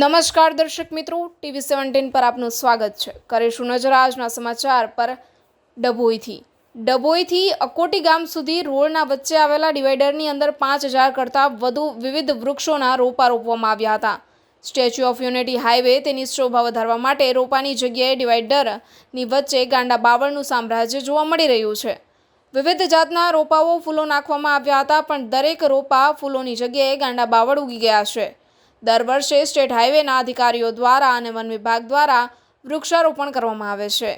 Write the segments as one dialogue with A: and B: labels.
A: નમસ્કાર દર્શક મિત્રો, ટીવી સેવન્ટીન પર આપનું સ્વાગત છે. કરીશું નજર આજના સમાચાર પર ડભોઈથી. ડભોઈથી અકોટી ગામ સુધી રોડના વચ્ચે આવેલા ડિવાઈડરની અંદર પાંચ હજાર કરતાં વધુ વિવિધ વૃક્ષોના રોપા રોપવામાં આવ્યા હતા. સ્ટેચ્યુ ઓફ યુનિટી હાઈવે તેની શોભા વધારવા માટે રોપાની જગ્યાએ ડિવાઈડરની વચ્ચે ગાંડા બાવળનું સામ્રાજ્ય જોવા મળી રહ્યું છે. વિવિધ જાતના રોપાઓ ફૂલો નાખવામાં આવ્યા હતા, પણ દરેક રોપા ફૂલોની જગ્યાએ ગાંડા બાવળ ઉગી ગયા છે. દર વર્ષે સ્ટેટ હાઈવેના અધિકારીઓ દ્વારા અને વન વિભાગ દ્વારા વૃક્ષારોપણ કરવામાં આવે છે.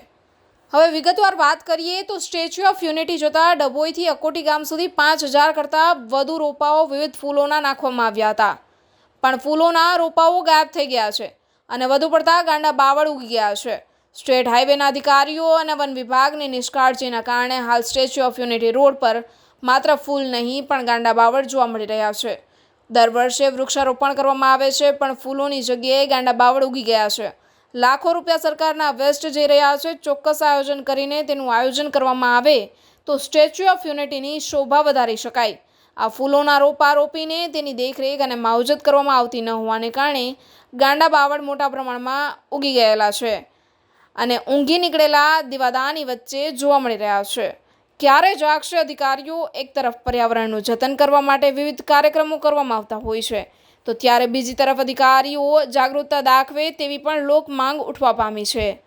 A: હવે વિગતવાર વાત કરીએ તો સ્ટેચ્યુ ઓફ યુનિટી જોતા ડભોઈથી અકોટી ગામ સુધી પાંચ હજાર કરતાં વધુ રોપાઓ વિવિધ ફૂલોના નાખવામાં આવ્યા હતા. પણ ફૂલોના રોપાઓ ગાયબ થઈ ગયા છે અને વધુ પડતા ગાંડા બાવળ ઉગી ગયા છે. સ્ટેટ હાઈવેના અધિકારીઓ અને વન વિભાગની નિષ્કાળજીના કારણે હાલ સ્ટેચ્યુ ઓફ યુનિટી રોડ પર માત્ર ફૂલ નહીં, પણ ગાંડા બાવળ જોવા મળી રહ્યા છે. દર વર્ષે વૃક્ષારોપણ કરવામાં આવે છે, પણ ફૂલોની જગ્યાએ ગાંડા બાવળ ઉગી ગયા છે. લાખો રૂપિયા સરકારના વેસ્ટ જઈ રહ્યા છે, ચોક્કસ આયોજન કરીને તેનું આયોજન કરવામાં આવે તો સ્ટેચ્યુ ઓફ યુનિટીની શોભા વધારી શકાય. આ ફૂલોના રોપા રોપીને તેની દેખરેખ અને માવજત કરવામાં આવતી ન હોવાને કારણે ગાંડા બાવળ મોટા પ્રમાણમાં ઉગી ગયેલા છે અને ઊંઘી નીકળેલા દીવાદાની વચ્ચે જોવા મળી રહ્યા છે. ક્યારે જાગશે અધિકારીઓ એક તરફ પર્યાવરણનું જતન કરવા માટે વિવિધ કાર્યક્રમો કરવામાં આવતા હોય છે, તો ત્યારે બીજી તરફ અધિકારીઓ જાગૃતતા દાખવે તેવી પણ લોક માંગ ઉઠવા પામી છે.